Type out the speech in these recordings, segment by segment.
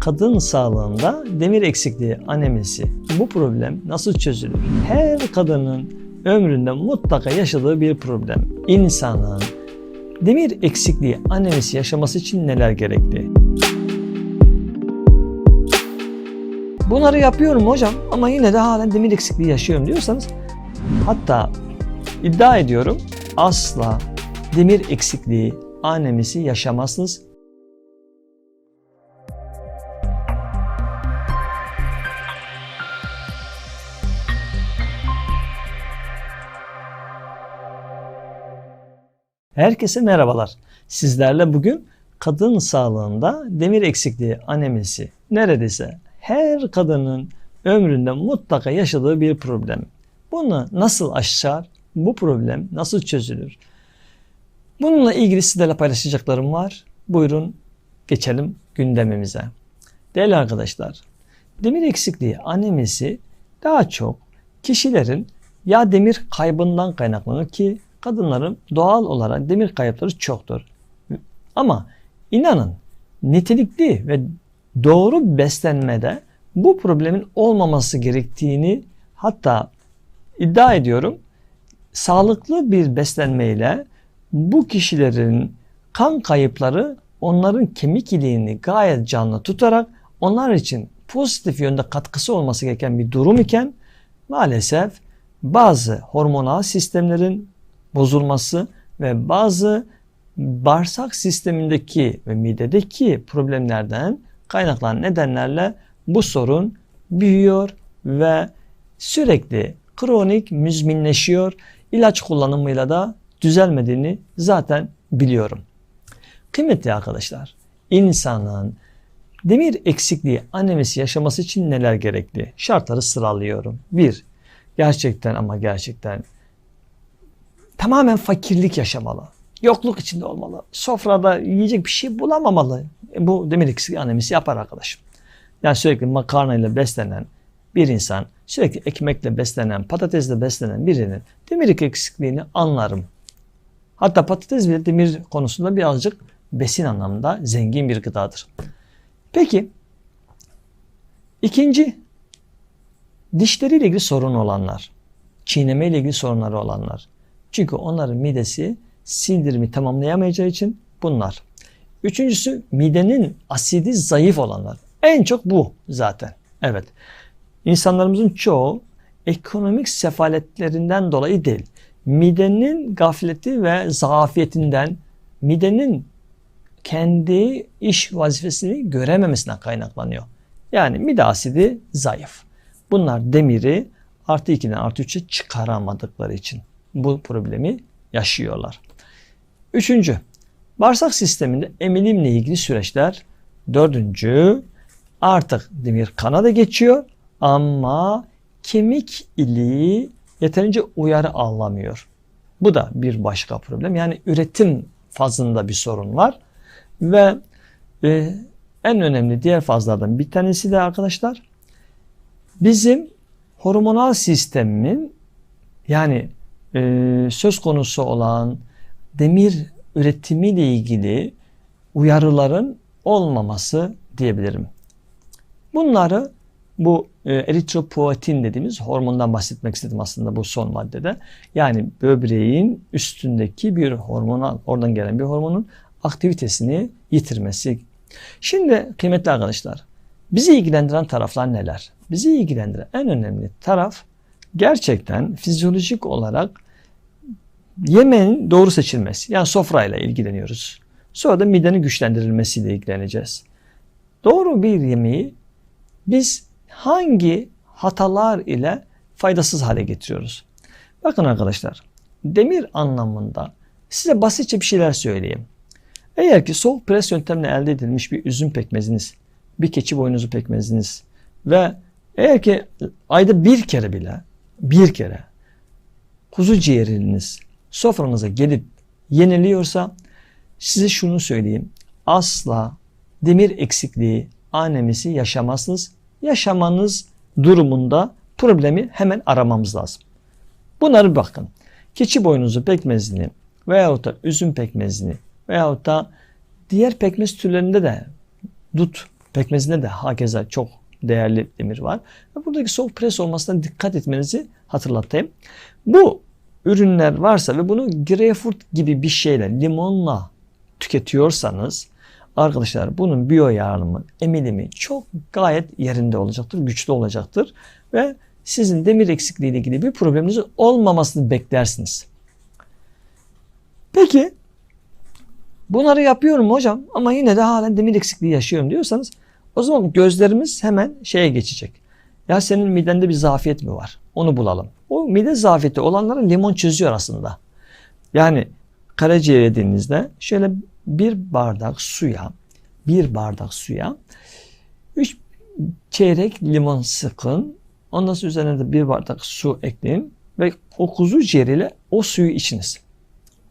Kadın sağlığında demir eksikliği anemisi. Bu problem nasıl çözülür? Her kadının ömründe mutlaka yaşadığı bir problem. İnsanın demir eksikliği anemisi yaşaması için neler gerekli? Bunları yapıyorum hocam ama yine de halen demir eksikliği yaşıyorum diyorsanız hatta iddia ediyorum asla demir eksikliği anemisi yaşamazsınız. Herkese merhabalar. Sizlerle bugün kadın sağlığında demir eksikliği anemisi neredeyse her kadının ömründe mutlaka yaşadığı bir problem. Bunu nasıl aşar? Bu problem nasıl çözülür? Bununla ilgili sizlerle paylaşacaklarım var. Buyurun geçelim gündemimize. Değerli arkadaşlar, demir eksikliği anemisi daha çok kişilerin ya demir kaybından kaynaklanır ki kadınların doğal olarak demir kayıpları çoktur. Ama inanın nitelikli ve doğru beslenmede bu problemin olmaması gerektiğini hatta iddia ediyorum sağlıklı bir beslenmeyle bu kişilerin kan kayıpları onların kemik iliğini gayet canlı tutarak onlar için pozitif yönde katkısı olması gereken bir durum iken maalesef bazı hormonal sistemlerin bozulması ve bazı bağırsak sistemindeki ve midedeki problemlerden kaynaklanan nedenlerle bu sorun büyüyor ve sürekli kronik müzminleşiyor. İlaç kullanımıyla da düzelmediğini zaten biliyorum. Kıymetli arkadaşlar, insanın demir eksikliği anemisi yaşaması için neler gerekli? Şartları sıralıyorum. Bir, gerçekten ama gerçekten tamamen fakirlik yaşamalı. Yokluk içinde olmalı. Sofrada yiyecek bir şey bulamamalı. E, bu demir eksikliği anemisi yapar arkadaşım. Yani sürekli makarnayla beslenen bir insan, sürekli ekmekle beslenen, patatesle beslenen birinin demir eksikliğini anlarım. Hatta patates bile demir konusunda birazcık besin anlamında zengin bir gıdadır. Peki ikinci dişleriyle ilgili sorun olanlar, çiğneme ile ilgili sorunları olanlar. Çünkü onların midesi sindirimi tamamlayamayacağı için bunlar. Üçüncüsü midenin asidi zayıf olanlar. En çok bu zaten. Evet. İnsanlarımızın çoğu ekonomik sefaletlerinden dolayı değil. Midenin gafleti ve zafiyetinden, midenin kendi iş vazifesini görememesinden kaynaklanıyor. Yani mide asidi zayıf. Bunlar demiri artı 2'den artı 3'e çıkaramadıkları için bu problemi yaşıyorlar. Üçüncü, bağırsak sisteminde emilimle ilgili süreçler. Dördüncü, artık demir kana da geçiyor ama kemik iliği yeterince uyarı alamıyor. Bu da bir başka problem. Yani üretim fazında bir sorun var. Ve e, en önemli diğer fazlardan bir tanesi de arkadaşlar bizim hormonal sistemin yani e, söz konusu olan demir üretimiyle ilgili uyarıların olmaması diyebilirim. Bunları bu e, eritropoetin dediğimiz hormondan bahsetmek istedim aslında bu son maddede. Yani böbreğin üstündeki bir hormonal, oradan gelen bir hormonun aktivitesini yitirmesi. Şimdi kıymetli arkadaşlar, bizi ilgilendiren taraflar neler? Bizi ilgilendiren en önemli taraf gerçekten fizyolojik olarak yemeğin doğru seçilmesi. Yani sofrayla ilgileniyoruz. Sonra da midenin güçlendirilmesiyle ilgileneceğiz. Doğru bir yemeği biz hangi hatalar ile faydasız hale getiriyoruz? Bakın arkadaşlar, demir anlamında size basitçe bir şeyler söyleyeyim. Eğer ki soğuk pres yöntemle elde edilmiş bir üzüm pekmeziniz, bir keçi boynuzu pekmeziniz ve eğer ki ayda bir kere bile, bir kere kuzu ciğeriniz sofranıza gelip yeniliyorsa size şunu söyleyeyim. Asla demir eksikliği, anemisi yaşamazsınız. Yaşamanız durumunda problemi hemen aramamız lazım. Bunları bakın. Keçi boynuzu pekmezini veyahut da üzüm pekmezini veyahut da diğer pekmez türlerinde de dut Pekmezinde de hakeza çok değerli demir var. Buradaki soğuk pres olmasına dikkat etmenizi hatırlatayım. Bu ürünler varsa ve bunu greyfurt gibi bir şeyle limonla tüketiyorsanız arkadaşlar bunun biyo yağımı, emilimi çok gayet yerinde olacaktır, güçlü olacaktır ve sizin demir eksikliği ile ilgili bir probleminiz olmamasını beklersiniz. Peki bunları yapıyorum hocam ama yine de halen demir eksikliği yaşıyorum diyorsanız o zaman gözlerimiz hemen şeye geçecek. Ya senin midende bir zafiyet mi var? Onu bulalım. O mide zafiyeti olanlara limon çözüyor aslında. Yani karaciğer yediğinizde şöyle bir bardak suya bir bardak suya 3 çeyrek limon sıkın. Ondan sonra üzerine de bir bardak su ekleyin ve o kuzu ciğeriyle o suyu içiniz.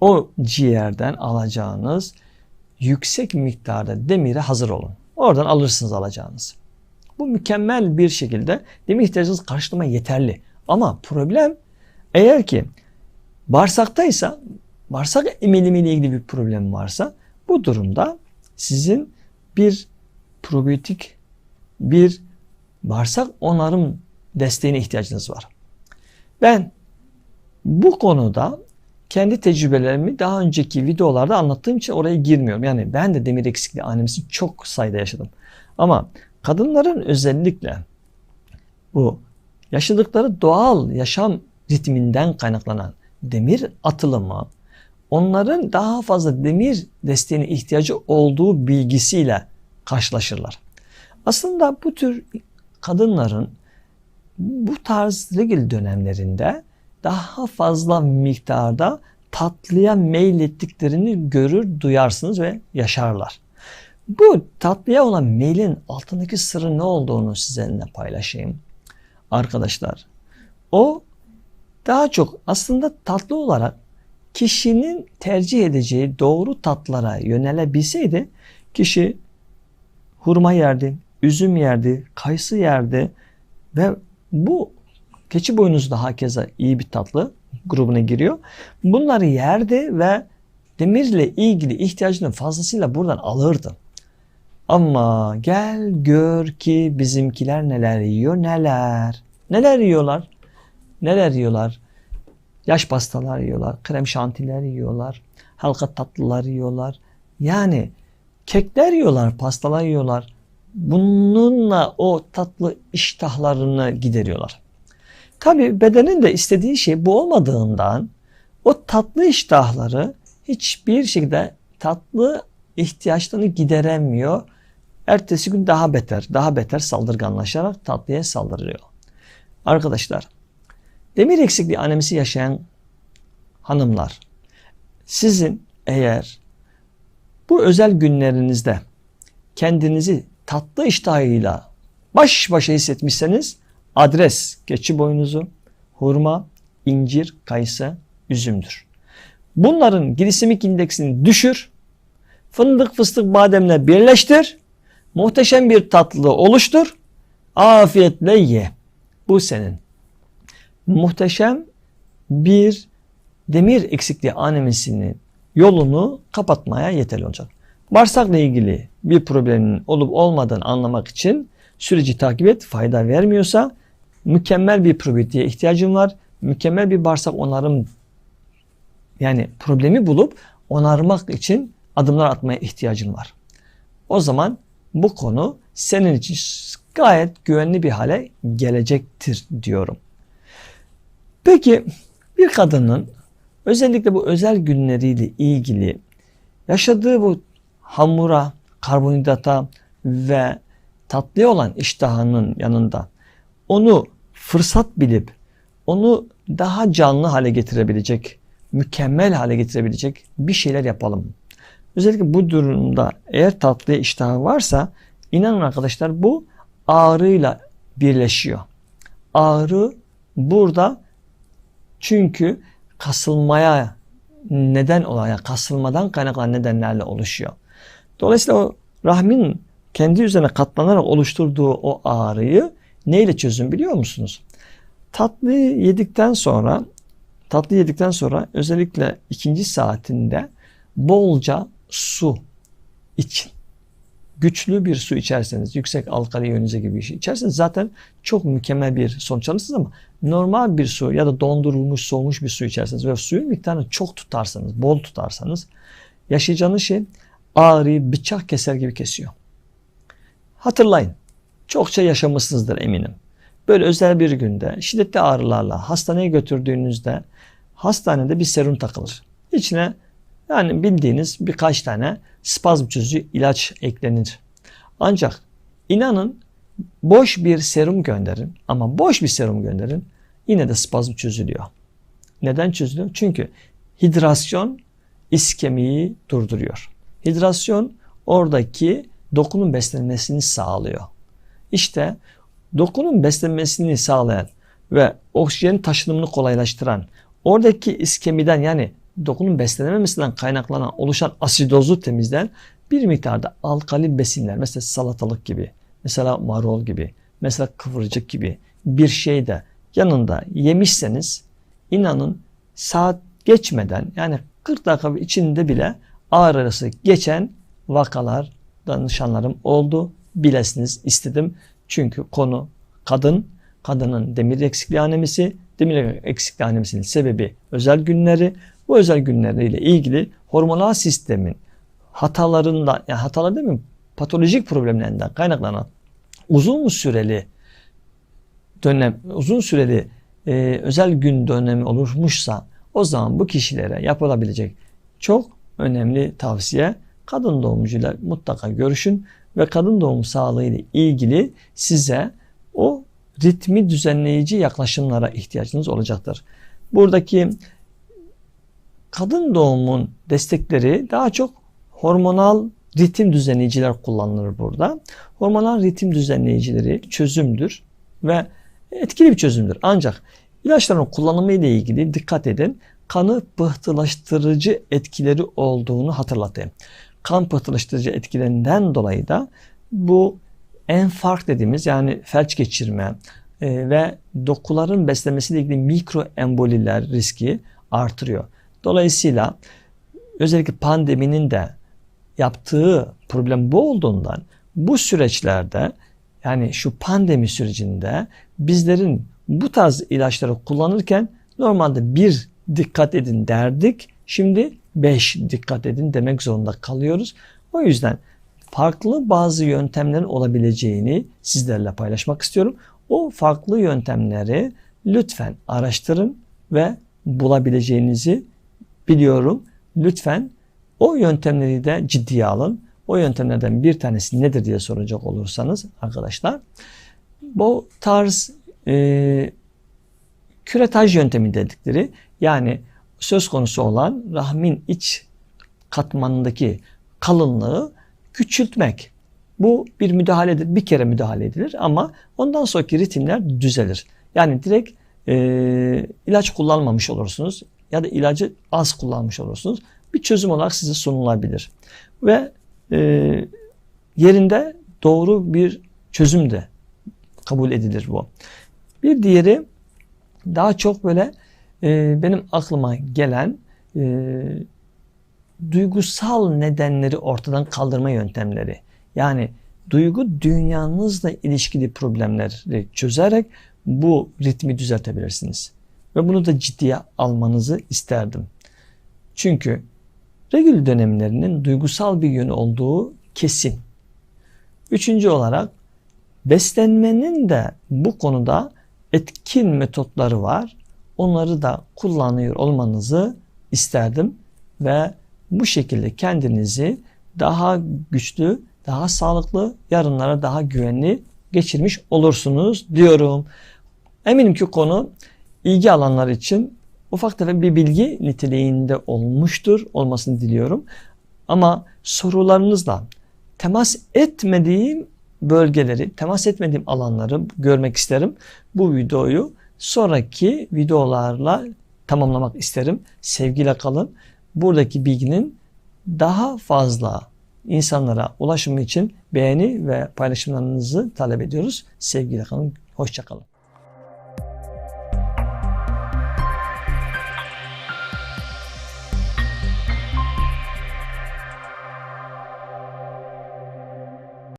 O ciğerden alacağınız yüksek miktarda demire hazır olun. Oradan alırsınız alacağınız. Bu mükemmel bir şekilde demir ihtiyacınızı karşılamaya yeterli. Ama problem eğer ki bağırsaktaysa, bağırsak emilimiyle ilgili bir problem varsa bu durumda sizin bir probiyotik, bir bağırsak onarım desteğine ihtiyacınız var. Ben bu konuda kendi tecrübelerimi daha önceki videolarda anlattığım için oraya girmiyorum. Yani ben de demir eksikliği anemisi çok sayıda yaşadım. Ama kadınların özellikle bu yaşadıkları doğal yaşam ritminden kaynaklanan demir atılımı onların daha fazla demir desteğine ihtiyacı olduğu bilgisiyle karşılaşırlar. Aslında bu tür kadınların bu tarz regil dönemlerinde daha fazla miktarda tatlıya meylettiklerini görür, duyarsınız ve yaşarlar. Bu tatlıya olan meylin altındaki sırrı ne olduğunu sizinle paylaşayım. Arkadaşlar, o daha çok aslında tatlı olarak kişinin tercih edeceği doğru tatlara yönelebilseydi kişi hurma yerdi, üzüm yerdi, kayısı yerdi ve bu keçi boynuzu da hakeza iyi bir tatlı grubuna giriyor. Bunları yerdi ve demirle ilgili ihtiyacını fazlasıyla buradan alırdı. Ama gel gör ki bizimkiler neler yiyor neler. Neler yiyorlar? Neler yiyorlar? Yaş pastalar yiyorlar, krem şantiler yiyorlar, halka tatlılar yiyorlar. Yani kekler yiyorlar, pastalar yiyorlar. Bununla o tatlı iştahlarını gideriyorlar. Tabi bedenin de istediği şey bu olmadığından o tatlı iştahları hiçbir şekilde tatlı ihtiyaçlarını gideremiyor. Ertesi gün daha beter, daha beter saldırganlaşarak tatlıya saldırıyor. Arkadaşlar Demir eksikliği anemisi yaşayan hanımlar sizin eğer bu özel günlerinizde kendinizi tatlı iştahıyla baş başa hissetmişseniz adres keçi boynuzu, hurma, incir, kayısı, üzümdür. Bunların glisemik indeksini düşür, fındık, fıstık, bademle birleştir, muhteşem bir tatlı oluştur, afiyetle ye. Bu senin muhteşem bir demir eksikliği anemisinin yolunu kapatmaya yeterli olacak. Bağırsakla ilgili bir problemin olup olmadığını anlamak için süreci takip et. Fayda vermiyorsa mükemmel bir probiyotiğe ihtiyacım var. Mükemmel bir bağırsak onarım yani problemi bulup onarmak için adımlar atmaya ihtiyacın var. O zaman bu konu senin için gayet güvenli bir hale gelecektir diyorum. Peki bir kadının özellikle bu özel günleriyle ilgili yaşadığı bu hamura, karbonhidrata ve tatlıya olan iştahının yanında onu fırsat bilip onu daha canlı hale getirebilecek, mükemmel hale getirebilecek bir şeyler yapalım. Özellikle bu durumda eğer tatlıya iştahı varsa inanın arkadaşlar bu ağrıyla birleşiyor. Ağrı burada çünkü kasılmaya neden olan, yani kasılmadan kaynaklanan nedenlerle oluşuyor. Dolayısıyla o rahmin kendi üzerine katlanarak oluşturduğu o ağrıyı neyle çözün biliyor musunuz? Tatlıyı yedikten sonra tatlı yedikten sonra özellikle ikinci saatinde bolca su için. güçlü bir su içerseniz, yüksek alkali iyonize gibi bir şey içerseniz zaten çok mükemmel bir sonuç alırsınız ama normal bir su ya da dondurulmuş, soğumuş bir su içerseniz ve suyun miktarını çok tutarsanız, bol tutarsanız yaşayacağınız şey ağrıyı bıçak keser gibi kesiyor. Hatırlayın. Çokça yaşamışsınızdır eminim. Böyle özel bir günde şiddetli ağrılarla hastaneye götürdüğünüzde hastanede bir serum takılır. İçine yani bildiğiniz birkaç tane spazm çözücü ilaç eklenir. Ancak inanın boş bir serum gönderin ama boş bir serum gönderin yine de spazm çözülüyor. Neden çözülüyor? Çünkü hidrasyon iskemiyi durduruyor. Hidrasyon oradaki dokunun beslenmesini sağlıyor. İşte dokunun beslenmesini sağlayan ve oksijenin taşınımını kolaylaştıran oradaki iskemiden yani dokunun beslenememesinden kaynaklanan oluşan asidozu temizleyen bir miktarda alkali besinler mesela salatalık gibi, mesela marul gibi, mesela kıvırcık gibi bir şey de yanında yemişseniz inanın saat geçmeden yani 40 dakika içinde bile ağrı arası geçen vakalar danışanlarım oldu. Bilesiniz istedim. Çünkü konu kadın, kadının demir eksikliği anemisi, demir eksikliği anemisinin sebebi özel günleri. Bu özel günleriyle ilgili hormonal sistemin hatalarından, yani hatalar değil mi? Patolojik problemlerinden kaynaklanan uzun süreli dönem, uzun süreli e, özel gün dönemi oluşmuşsa o zaman bu kişilere yapılabilecek çok önemli tavsiye kadın doğumcuyla mutlaka görüşün ve kadın doğum sağlığı ile ilgili size o ritmi düzenleyici yaklaşımlara ihtiyacınız olacaktır. Buradaki kadın doğumun destekleri daha çok hormonal ritim düzenleyiciler kullanılır burada. Hormonal ritim düzenleyicileri çözümdür ve etkili bir çözümdür. Ancak ilaçların kullanımı ile ilgili dikkat edin. Kanı pıhtılaştırıcı etkileri olduğunu hatırlatayım. Kan pıhtılaştırıcı etkilerinden dolayı da bu enfark dediğimiz yani felç geçirme e, ve dokuların beslemesiyle ilgili mikro emboliler riski artırıyor. Dolayısıyla özellikle pandeminin de yaptığı problem bu olduğundan bu süreçlerde yani şu pandemi sürecinde bizlerin bu tarz ilaçları kullanırken normalde bir dikkat edin derdik. Şimdi beş dikkat edin demek zorunda kalıyoruz. O yüzden farklı bazı yöntemlerin olabileceğini sizlerle paylaşmak istiyorum. O farklı yöntemleri lütfen araştırın ve bulabileceğinizi biliyorum. Lütfen o yöntemleri de ciddiye alın. O yöntemlerden bir tanesi nedir diye soracak olursanız arkadaşlar bu tarz e, küretaj yöntemi dedikleri yani söz konusu olan rahmin iç katmanındaki kalınlığı küçültmek. Bu bir müdahaledir. Bir kere müdahale edilir ama ondan sonraki ritimler düzelir. Yani direkt e, ilaç kullanmamış olursunuz ya da ilacı az kullanmış olursunuz. Bir çözüm olarak size sunulabilir. Ve e, yerinde doğru bir çözüm de kabul edilir bu. Bir diğeri daha çok böyle e, benim aklıma gelen e, duygusal nedenleri ortadan kaldırma yöntemleri. Yani duygu dünyanızla ilişkili problemleri çözerek bu ritmi düzeltebilirsiniz. Ve bunu da ciddiye almanızı isterdim. Çünkü regül dönemlerinin duygusal bir yönü olduğu kesin. Üçüncü olarak beslenmenin de bu konuda etkin metotları var. Onları da kullanıyor olmanızı isterdim ve bu şekilde kendinizi daha güçlü, daha sağlıklı, yarınlara daha güvenli geçirmiş olursunuz diyorum. Eminim ki konu ilgi alanlar için ufak tefek bir bilgi niteliğinde olmuştur, olmasını diliyorum. Ama sorularınızla temas etmediğim bölgeleri, temas etmediğim alanları görmek isterim. Bu videoyu sonraki videolarla tamamlamak isterim. Sevgiyle kalın. Buradaki bilginin daha fazla insanlara ulaşımı için beğeni ve paylaşımlarınızı talep ediyoruz. Sevgiyle kalın. Hoşçakalın.